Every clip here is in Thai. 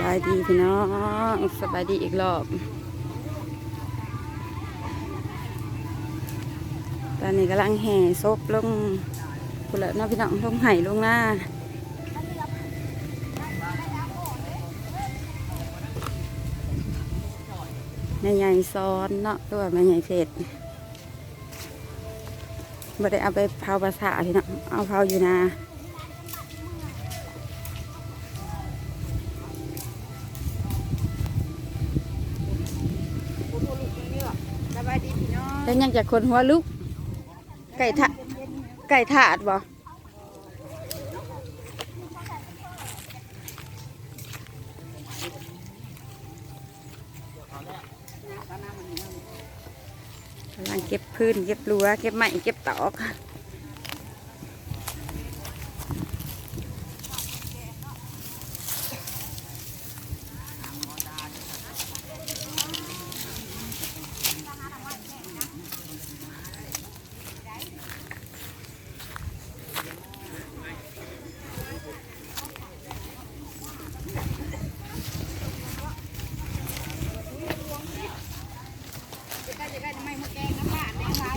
บายดีพี่น้องสบายดีอีกรอบ ตอนนี้กำลังแห่ศพลงกุละเน้องพี่น้องลงไห่ลงหน้าแม่ใหญ่ซ้อนเนาะตัวแม่ใหญ่เผ็ดบ่ได้เอาไปเผาภาษาพี่น้องเอาเผาอยู่นา แล้วยังจากคนหัวลุก ไก่ทะไก่ถาดบ่กำลังเก็บพื้น เก็บรั้วเก็บไม้เก็บตอก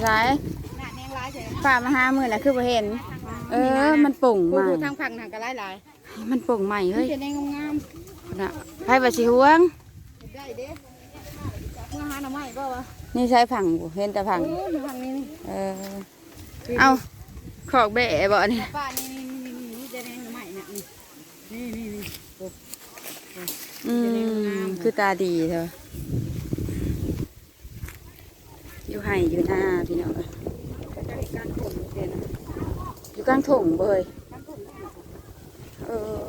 หลายหน้าแนงร้ายเฉยฝ่ามาหามือน่ะคือบ่เห็น เออ มันปุ่งผู้ใหม่ผู้ทางฝั่งทางก็หลายหลายมันปุ่งใหม่เฮ้เฮ้ยยจะแนงงามน่ะไผว่าสิห่วงๆได้เด้เมื่อหาหน่อไม้บ่วะนี่ใช้ผังบ่เห็นแต่ผังโอ้ยฝั่งนี้นี่เออเอาขอกแบะบ่นี่ป้านี่นี่นี่นี่นี่จะแนงหน่อไม้น่ะนี่นี่นี่นี่โอ้อืมคือตาดีเถอะ อยู่ไห้อยู่หน้าพี่น้องเอ้ยจะมีการขนเด่นอยู่กลางถงเบยเออ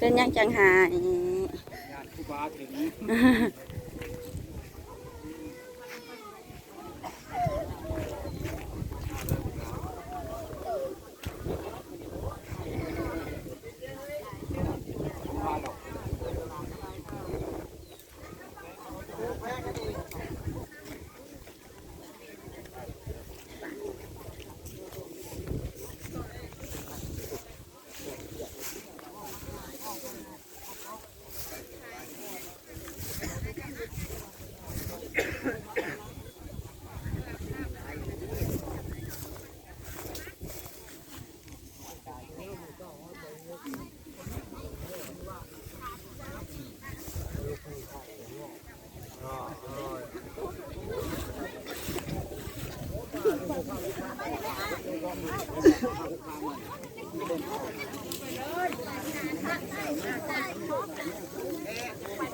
เป็นยังจังหาย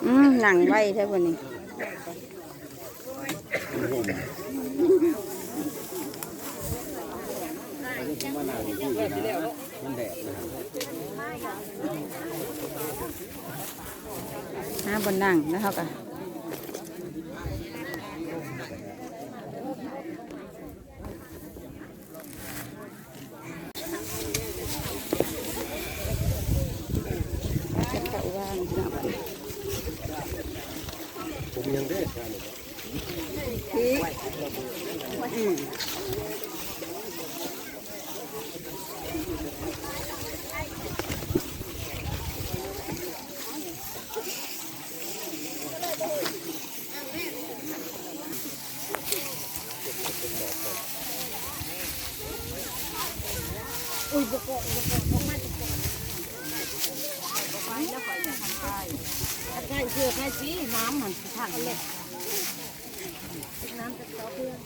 อืมหนังไว้แท้คนนี้มันแดดนะครับหน้าบนนังนะครับอะเก็บเขาว่างพี่น้อง ผมยังได้ทาน อืม ใกล้เชื่ อใกล้สีน้ำมันทางเลยน้ำจะต่อเพื่อน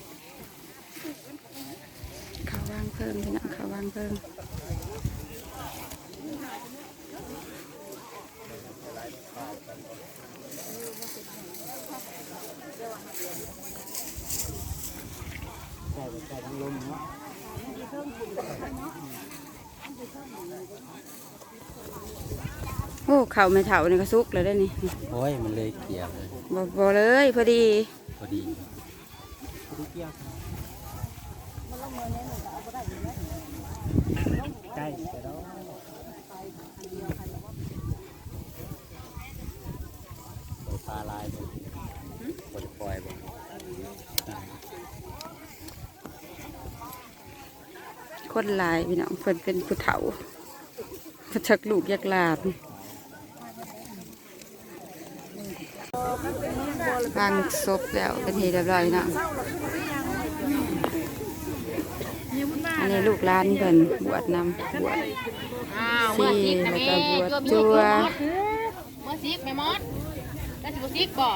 เขาว่างเพิ่มพี่น้องเขาว่างเพิ่มโอ้เข่าไม่เท่านี่ก็สุกเลยได้อนี่โอ้ยมันเลยเกี่ยวเลยบอบเลยพอดีพอดีพอดีเกี่ยวใกล้แต่เราปลาลายบ่ปล่อยปล่อยบ่คนหลายพี่น้องเพิ่นเป็นผู้เฒ่าเพิ่นชักลูกอยากหลาน วางศพแล้วเป็นที่เรียบร้อยเนาะอันนี้ลูกหลานเพิ่นบวชนำบวชอ้าวสี่แล้วก็บวชจัวเมื่อซิกแม่มดแล้วสิบ่ซิกบ่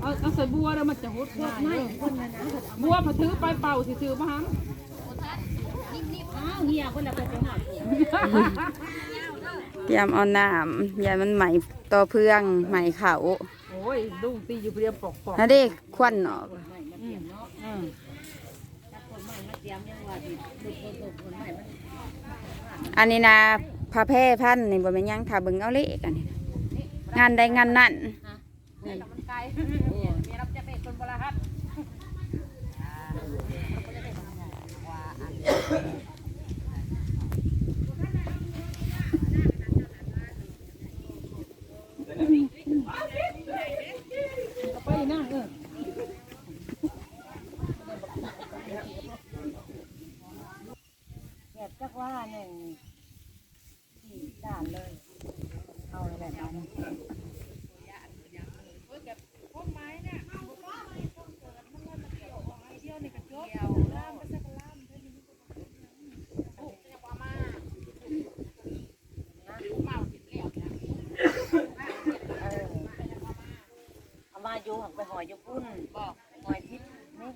เอาเอาใส่บัวแล้วมันจะหดหดไหมบัวพอถือไปเป่าซื่อมาหังอ้าวเฮียคนละไปจังหวัดเตรียมเอาน้ำย่ามันไหม ต่อเพื่องไหมเขาโอ้ยลุงตีอยู่เพียงปอกปอกนั่นเด้ควันออกอืมอันนี้นะพระแพร่พันธุ์นี่บ่แม่นหยังถ้าเบิ่งเอาเลขอันนี้นะงานใดงานนั้น มันไกลมีรับจะเป็นคนบราฮัด ไปนั่งเออ เก็บจักว่าหนึ่งสี่ด่านเลย เอาอะไรแบบนั้น เอามาอยู่ หอยยพุ่นบอกหอยทิพย์นี่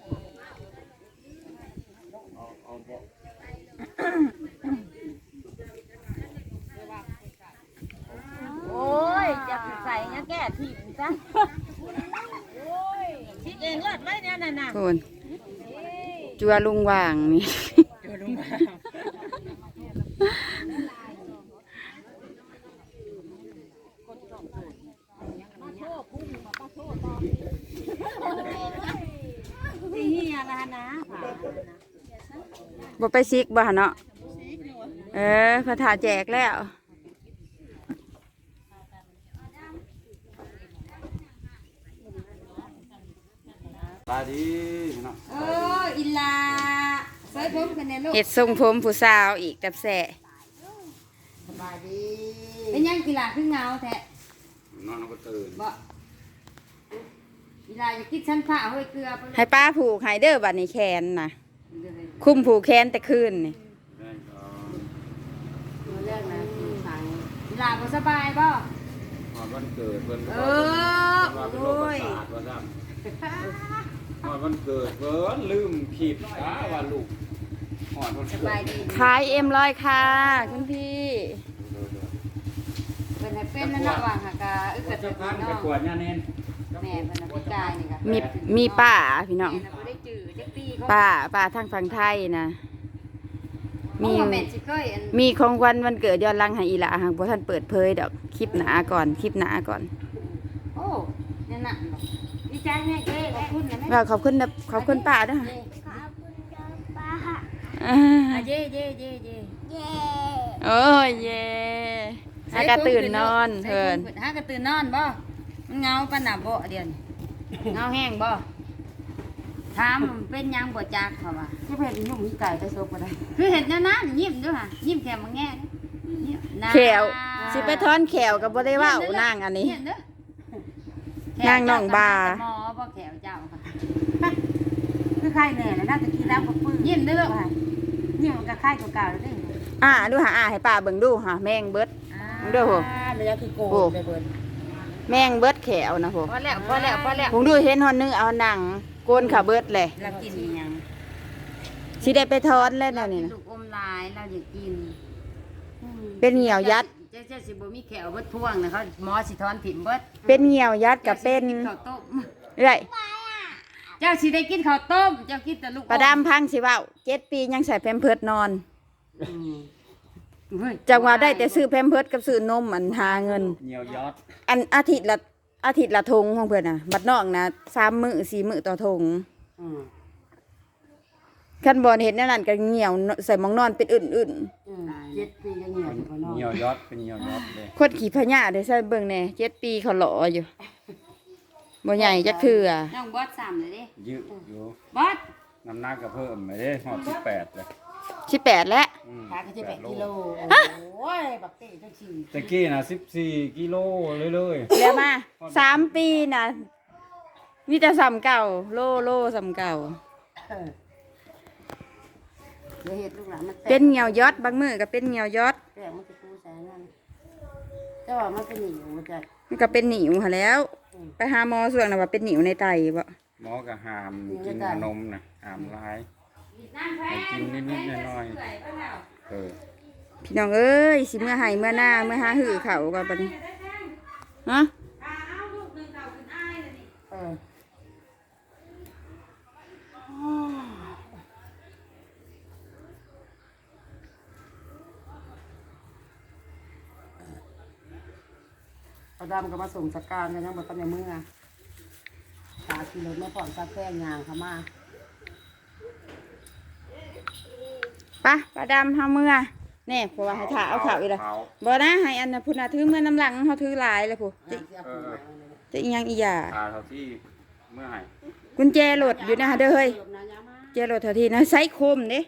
โอ้ยจะใส่เงี้ยแก้ถิ่มจ้ะโอ้ยชิดเองเลิศไว้เนี่ยน่ะน่ะโคนจัวลุงว่างนี่ที่เฮียละนะ บ่ไปซิกบ่หั่นเนาะเออพระถาแจกแล้วปลาดีเนาะเอออิลาใส่ผมกันเนี่ยลูกเฮ็ดทรงผมผู้สาวอีกกับแส่สบายดีเป็นยังกีฬาขึ้นเงาแท้นอนก็ตื่นบ่กีฬาจะคิดชั้นผ้าเฮ้ยเกลือไปให้ป้าผูกให้เด้อบัดนี้แขนน่ะ คุมผูกแขนแต่คืนนี่ได้ก็เรื่องนะฟังกีฬาบ่สบายบ่หอดวันเกิดเพิ่นเอก็อว่าเป็นโรคประสาทว่าซ้ำหอดวันเกิดเพิ่นลืมขีดขาว่าลูกหอดวันสเกิดบายดีขายเอ็มร้อยค่ะ คุณพี่เป็นให้เป็นนั่นน่ะว่าหากะอึกกะเจ้าตึกพันไปเนาะกวดยาเนนแม่เพิ่นน่ะพิการนี่ก็มีมีป้าพี่น้อง แม่น่ะบ่ได้จื้อจัก ปีเขาป้าป้าทางฝั่งไทยนะมีมีแม่สิเคยอันมีของขวัญวันเกิดย้อนหลังให้อีหละหากบ่ท่านเปิดเผยดอกคลิปหนาก่อนคลิปหนาก่อนโอ้นั่นน่ะบ่ดีใจแม่เก้ขอบคุณนะแม่ว่าขอบคุณนะขอบคุณป้าด้วยเย้ขอบคุณป้าอ่าอะเย่เย่เย่เย่เย่โอ้ยเย่อากาตื่นนอนเพิ่นฮากระตื่นนอนบ่มันเงาปานน่ะบ่เดี๋ยวนี้เงาแห้งบ่ ถามเป็นหยังบ่จักเขาว่าที่เพิ่นยุ่งมีไก่แต่ซบบ่ได้คือเห็นแนวนั้นยิ้มด้วยค่ะยิ้มแค่มาแง่ยิ้มน่าแขวสิไปทอนแขวก็บ่ได้เว้านางอันนี้ เห็เด้อนางน้องบา หมอบ่แขวเจ้าค่ะ คือไข่แน่แล้วน่าจะกินแล้วก็ปื้มยิ้มเด้อนี่มันก็ไข่เก่าๆแล้วเด้อ่าดูหาอ่าให้ป้าเบิ่งดูหาแมงเบิด เด้อโหเหลือคือโกนไปเบิดแมงเบิดแขวนะโหพอแล้วพอแล้วพอแล้วผมดูเห็นฮอนนึงเอาหนัง โกนขาเบิดเลยเรากินอีหยังสิได้ไปทอนแล้วนะนี่นะลูกอมลายเราอยากกินเป็นเหี่ยวยัด เจ๊เจ๊สิบ่มีแขวเบิดพ่วงนะเขาหมอสิถอนถิ่มเบิดเป็นเหี่ยวยัดกับเป็นจ้าสิได้กินข้าวต้มเรื่อยเจ้าสิได้กินข้าวต้มเจ้ากินแต่ลูกอมประดามพังสิเว้าเจ็ดปียังใส่แพมเพิร์ดนอน อืมเฮ้ยจังว่าได้แต่ซื้อแพมเพิร์ดกับซื้อนมอันหาเงิน เหนียวยอด อันอาทิตย์ละ อาทิตย์ละทงของเพื่อนน่ะ บัดนอกนะสามมื้อสี่มื้อต่อทงอืมขั้นบอลเห็นนั่นนั่นก็เหี่ยวใส่หมองนอนเป็นอื่นอืมเจ็ดปียังเหนียวอยู่ข้างนอกเหนียวยอดเป็นเหนียวยอดเลย ๆคนขี่พญาเดี๋ยวใส่เบิ่งแหน่เจ็ดปีเขาหล่ออยู่บ่ใหญ่จักเถื่อน้องบอสสามเลยดิยืดอยู่บอสน้ำหนักก็เพิ่มไปได้หอดสิบแปดเลย สิบแปดแล้ว อืมขายก็จะแปดกิโลโอ้ยบักเต้จังสิตะกี้นะสิบสี่กิโลเลยเลยแล้วมาสามปีน่ะมีแต่สำเก่า โลโลสำเก่า เออเดี๋ยวเห็ดลูกหลานมันแตกเป็นเหี่ยวยอดบางมือก็เป็นเหี่ยวยอดแตกมันจะปูใส่นั่นแต่ว่ามันเป็นหนีอยู่จ้ะมันก็เป็นหนิวหั้นแหล้วไปหาหมอส่วนน่ะว่าเป็นหนิวในไตบ่หมอก็ห้ามกินขนมนะห้ามร้ายให้ กินนิดๆหน่อยๆเออพี่น้องเอ้ยสิเมื่อให้เมื่อหน้าเมื่อหาหื้อเขาก็บัดนี้ฮะเออเอาดำก็มาส่งสการกันยังบนปันในเมื่อขาขี่รถมาผ่อนซาแป้งยางเขามา ไปะปลาดำเฮาเมื่อแน่เพราะว่าให้ถ่าเอาเขาอีกละเผาบ่นะให้อันน่ะพุ่นน่ะถือเมื่อน้ำหลังเฮาถือหลายเลยผู้จะเออจะอีหยังอีหยาทาเท่าที่เมื่อไหร่กุญแจรถอยู่นะเด้อเฮ้ยจบนะยามาเจรถเท่าที่นะไซโคมเด้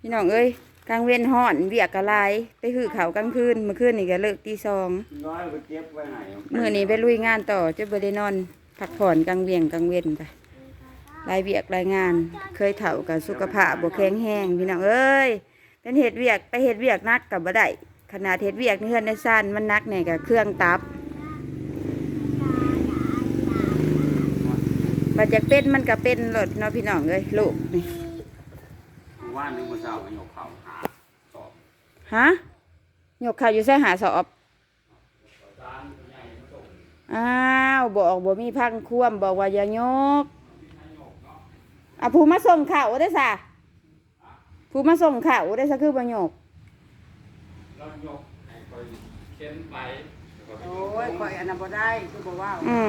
พี่น้องเอ้ยกลางเว้นฮ้อนเวียกกะลายไปหื้อเขากลางคืนเมื่อคืนนี่ก็เลิกตีสองน้อยไปเก็บไว้ไหนมื้อนี้ไปลุยงานต่อจะบ่ได้นอนพักผ่อนกลางเวียงกลางเว้นไป รายเวียกรายงาน เคยเฒ่ากับสุขภาพบ่แข็งแรงพี่น้องเอ้ยเป็นเฮ็ดเวียกไปเฮ็ดเวียกหนักก็บ่ได้ขนาดเฮ็ดเวียกนี่เฮือนในซ่านมันหนักแน่ก็เครื่องตับบัดจากเป็นมันก็เป็นรถเนาะพี่น้องเอ้ยลูกนี่ว่านนึงมาเช้าไปยกเขาหาสอบฮะยกข่าวอยู่ใส่หาสอบอ้าวบอกบ่มีพังควมบอกว่าอย่ายก อะผู้มาส่งข่าวได้สะผู้มาส่งข่าวได้สะคือบ่ยกเรายกให้คอยเข็นไปโอ้ยคอยอันนั้นบ่ได้คือบ่ว่าอืม